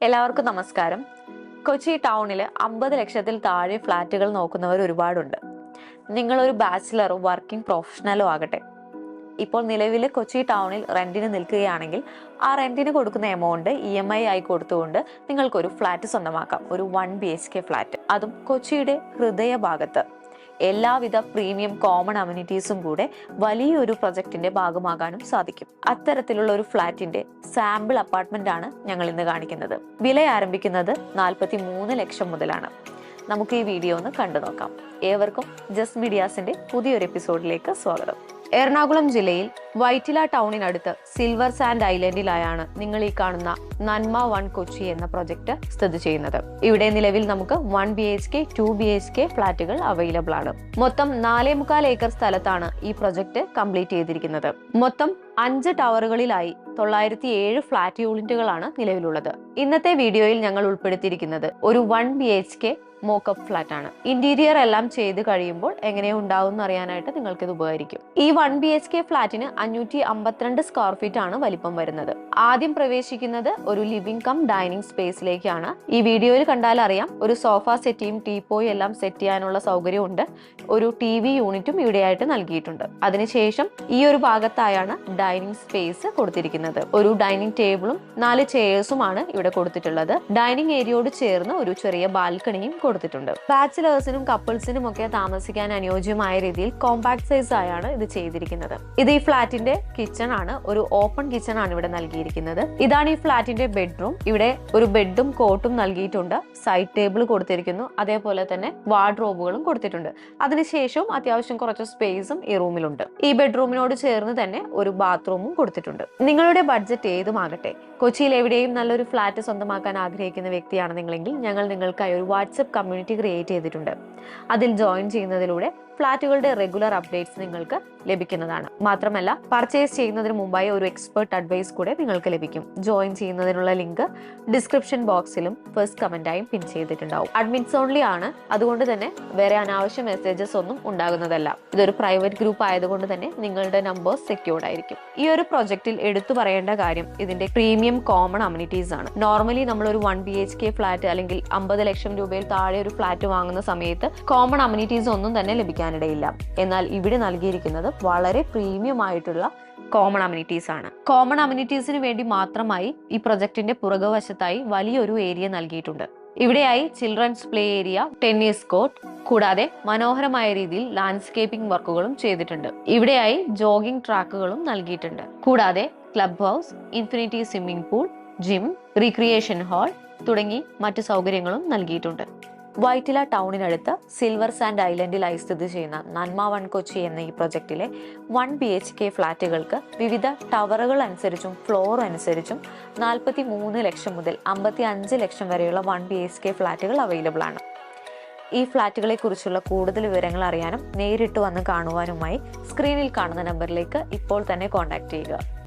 എല്ലാവർക്കും നമസ്കാരം. കൊച്ചി ടൗണിൽ അമ്പത് ലക്ഷത്തിൽ താഴെ ഫ്ലാറ്റുകൾ നോക്കുന്നവർ ഒരുപാടുണ്ട്. നിങ്ങളൊരു ബാച്ചിലറോ വർക്കിംഗ് പ്രൊഫഷണലോ ആകട്ടെ. ഇപ്പോൾ നിലവിൽ കൊച്ചി ടൗണിൽ റെന്റിന് നിൽക്കുകയാണെങ്കിൽ ആ റെന്റിന് കൊടുക്കുന്ന എമൗണ്ട് ഇ എം ഐ ആയി കൊടുത്തുകൊണ്ട് നിങ്ങൾക്കൊരു ഫ്ലാറ്റ് സ്വന്തമാക്കാം. ഒരു one B H K flat. അതും കൊച്ചിയുടെ ഹൃദയഭാഗത്ത്. എല്ലാവിധ പ്രീമിയം കോമൺ അമ്യൂണിറ്റീസും കൂടെ വലിയൊരു പ്രൊജക്ടിന്റെ ഭാഗമാകാനും സാധിക്കും. അത്തരത്തിലുള്ള ഒരു ഫ്ളാറ്റിന്റെ സാമ്പിൾ അപ്പാർട്ട്മെന്റ് ആണ് ഞങ്ങൾ ഇന്ന് കാണിക്കുന്നത്. വില ആരംഭിക്കുന്നത് നാൽപ്പത്തി മൂന്ന് ലക്ഷം മുതലാണ്. നമുക്ക് ഈ വീഡിയോ ഒന്ന് കണ്ടു നോക്കാം. ഏവർക്കും ജസ് മീഡിയാസിന്റെ പുതിയൊരു എപ്പിസോഡിലേക്ക് സ്വാഗതം. എറണാകുളം ജില്ലയിൽ വൈറ്റില ടൗണിനടുത്ത് സിൽവർ സാൻഡ് ഐലൻഡിലായാണ് നിങ്ങൾ ഈ കാണുന്ന നന്മ വൺ കൊച്ചി എന്ന പ്രൊജക്ട് സ്ഥിതി ചെയ്യുന്നത്. ഇവിടെ നിലവിൽ നമുക്ക് one B H K two B H K ഫ്ളാറ്റുകൾ അവൈലബിൾ ആണ്. മൊത്തം നാലേ മുക്കാൽ ഏക്കർ സ്ഥലത്താണ് ഈ പ്രൊജക്ട് കംപ്ലീറ്റ് ചെയ്തിരിക്കുന്നത്. മൊത്തം അഞ്ച് ടവറുകളിലായി തൊള്ളായിരത്തി ഏഴ് ഫ്ളാറ്റ് യൂണിറ്റുകളാണ് നിലവിലുള്ളത്. ഇന്നത്തെ വീഡിയോയിൽ ഞങ്ങൾ ഉൾപ്പെടുത്തിയിരിക്കുന്നത് ഒരു one B H K mockup flat ആണ് ഇന്റീരിയർ എല്ലാം ചെയ്ത് കഴിയുമ്പോൾ എങ്ങനെ ഉണ്ടാവും എന്ന് അറിയാനായിട്ട് നിങ്ങൾക്ക് ഇത് ഉപകരിക്കും. ഈ വൺ ബി എച്ച് കെ ഫ്ലാറ്റിന് അഞ്ഞൂറ്റി അമ്പത്തിരണ്ട് സ്ക്വയർ ഫീറ്റ് ആണ് വലിപ്പം വരുന്നത്. ആദ്യം പ്രവേശിക്കുന്നത് ഒരു ലിവിംഗ് കം ഡൈനിങ് സ്പേസിലേക്കാണ് ഈ വീഡിയോയിൽ കണ്ടാൽ അറിയാം ഒരു സോഫ സെറ്റിയും ടീപ്പോയും എല്ലാം സെറ്റ് ചെയ്യാനുള്ള സൗകര്യമുണ്ട്. ഒരു ടി വി യൂണിറ്റും ഇവിടെയായിട്ട് നൽകിയിട്ടുണ്ട്. അതിനുശേഷം ഈ ഒരു ഭാഗത്തായാണ് ഡൈനിങ് സ്പേസ് കൊടുത്തിരിക്കുന്നത്. ഒരു ഡൈനിങ് ടേബിളും നാല് ചെയേഴ്സുമാണ് ഇവിടെ കൊടുത്തിട്ടുള്ളത്. ഡൈനിങ് ഏരിയയോട് ചേർന്ന് ഒരു ചെറിയ ബാൽക്കണിയും കൊടുത്തിട്ടുണ്ട്. ബാച്ചിലേഴ്സിനും കപ്പിൾസിനും ഒക്കെ താമസിക്കാൻ അനുയോജ്യമായ രീതിയിൽ കോമ്പാക്ട് സൈസ് ആയാണ് ഇത് ചെയ്തിരിക്കുന്നത്. ഇത് ഈ ഫ്ളാറ്റിന്റെ കിച്ചൺ ആണ്. ഒരു ഓപ്പൺ കിച്ചൺ ആണ് ഇവിടെ നൽകിയിരിക്കുന്നത്. ഇതാണ് ഈ ഫ്ളാറ്റിന്റെ ബെഡ്റൂം ഇവിടെ ഒരു ബെഡും കോട്ടും നൽകിയിട്ടുണ്ട്. സൈഡ് ടേബിൾ കൊടുത്തിരിക്കുന്നു. അതേപോലെ തന്നെ വാർഡ്രോബുകളും കൊടുത്തിട്ടുണ്ട്. അതിനുശേഷവും അത്യാവശ്യം കുറച്ച് സ്പേസും ഈ റൂമിലുണ്ട് ഈ ബെഡ്റൂമിനോട് ചേർന്ന് തന്നെ ഒരു ബാത്റൂമും കൊടുത്തിട്ടുണ്ട്. നിങ്ങളുടെ ബഡ്ജറ്റ് ഏതുമാകട്ടെ? കൊച്ചിയിൽ എവിടെയും നല്ലൊരു ഫ്ളാറ്റ് സ്വന്തമാക്കാൻ ആഗ്രഹിക്കുന്ന വ്യക്തിയാണ് നിങ്ങളെങ്കിൽ ഞങ്ങൾ നിങ്ങൾക്കായി ഒരു വാട്സപ്പ് കമ്മ്യൂണിറ്റി ക്രിയേറ്റ് ചെയ്തിട്ടുണ്ട്. അതിൽ ജോയിൻ ചെയ്യുന്നതിലൂടെ ഫ്ലാറ്റുകളുടെ റെഗുലർ അപ്ഡേറ്റ്സ് നിങ്ങൾക്ക് ലഭിക്കുന്നതാണ്. മാത്രമല്ല പർച്ചേസ് ചെയ്യുന്നതിന് മുമ്പായി ഒരു എക്സ്പെർട്ട് അഡ്വൈസ് കൂടെ നിങ്ങൾക്ക് ലഭിക്കും. ജോയിൻ ചെയ്യുന്നതിനുള്ള ലിങ്ക് ഡിസ്ക്രിപ്ഷൻ ബോക്സിലും ഫസ്റ്റ് കമന്റായും പിൻ ചെയ്തിട്ടുണ്ടാവും. അഡ്മിറ്റ്സ് ഓൺലി ആണ്. അതുകൊണ്ട് തന്നെ വേറെ അനാവശ്യ മെസ്സേജസ് ഒന്നും ഉണ്ടാകുന്നതല്ല. ഇതൊരു പ്രൈവറ്റ് ഗ്രൂപ്പ് ആയതുകൊണ്ട് തന്നെ നിങ്ങളുടെ നമ്പേഴ്സ് സെക്യൂർഡ് ആയിരിക്കും. ഈ ഒരു പ്രൊജക്റ്റിൽ എടുത്തു പറയേണ്ട കാര്യം ഇതിന്റെ പ്രീമിയം കോമൺ അമ്യൂണിറ്റീസ് ആണ്. നോർമലി നമ്മൾ ഒരു one B H K flat അല്ലെങ്കിൽ അമ്പത് ലക്ഷം രൂപയിൽ താഴെ ഒരു ഫ്ലാറ്റ് വാങ്ങുന്ന സമയത്ത് കോമൺ അമ്യൂണിറ്റീസ് ഒന്നും തന്നെ ലഭിക്കാനിടയില്ല എന്നാൽ ഇവിടെ നൽകിയിരിക്കുന്നത് വളരെ പ്രീമിയം ആയിട്ടുള്ള കോമൺ അമ്യൂണിറ്റീസ് ആണ്. കോമൺ അമ്യൂണിറ്റീസിന് വേണ്ടി മാത്രമായി ഈ പ്രൊജക്ടിന്റെ പുറകുവശത്തായി വലിയൊരു ഏരിയ നൽകിയിട്ടുണ്ട്. ഇവിടെയായി children's play area tennis court കൂടാതെ മനോഹരമായ രീതിയിൽ ലാൻഡ്സ്കേപ്പിംഗ് വർക്കുകളും ചെയ്തിട്ടുണ്ട്. ഇവിടെയായി ജോഗിംഗ് ട്രാക്കുകളും നൽകിയിട്ടുണ്ട്. കൂടാതെ club house infinity swimming pool gym recreation hall തുടങ്ങി മറ്റു സൗകര്യങ്ങളും നൽകിയിട്ടുണ്ട്. വൈറ്റില ടൗണിനടുത്ത് സിൽവർ സാൻഡ് ഐലൻഡിലായി സ്ഥിതി ചെയ്യുന്ന നന്മ വൺ കൊച്ചി എന്ന ഈ പ്രൊജക്റ്റിലെ വൺ ബി എച്ച് കെ ഫ്ലാറ്റുകൾക്ക് വിവിധ ടവറുകൾ അനുസരിച്ചും ഫ്ലോർ അനുസരിച്ചും നാൽപ്പത്തി മൂന്ന് ലക്ഷം മുതൽ അമ്പത്തി അഞ്ച് ലക്ഷം വരെയുള്ള വൺ ബി എച്ച് കെ ഫ്ലാറ്റുകൾ അവൈലബിൾ ആണ്. ഈ ഫ്ലാറ്റുകളെ കുറിച്ചുള്ള കൂടുതൽ വിവരങ്ങൾ അറിയാനും നേരിട്ട് വന്ന് കാണുവാനുമായി സ്ക്രീനിൽ കാണുന്ന നമ്പറിലേക്ക് ഇപ്പോൾ തന്നെ കോൺടാക്ട് ചെയ്യുക.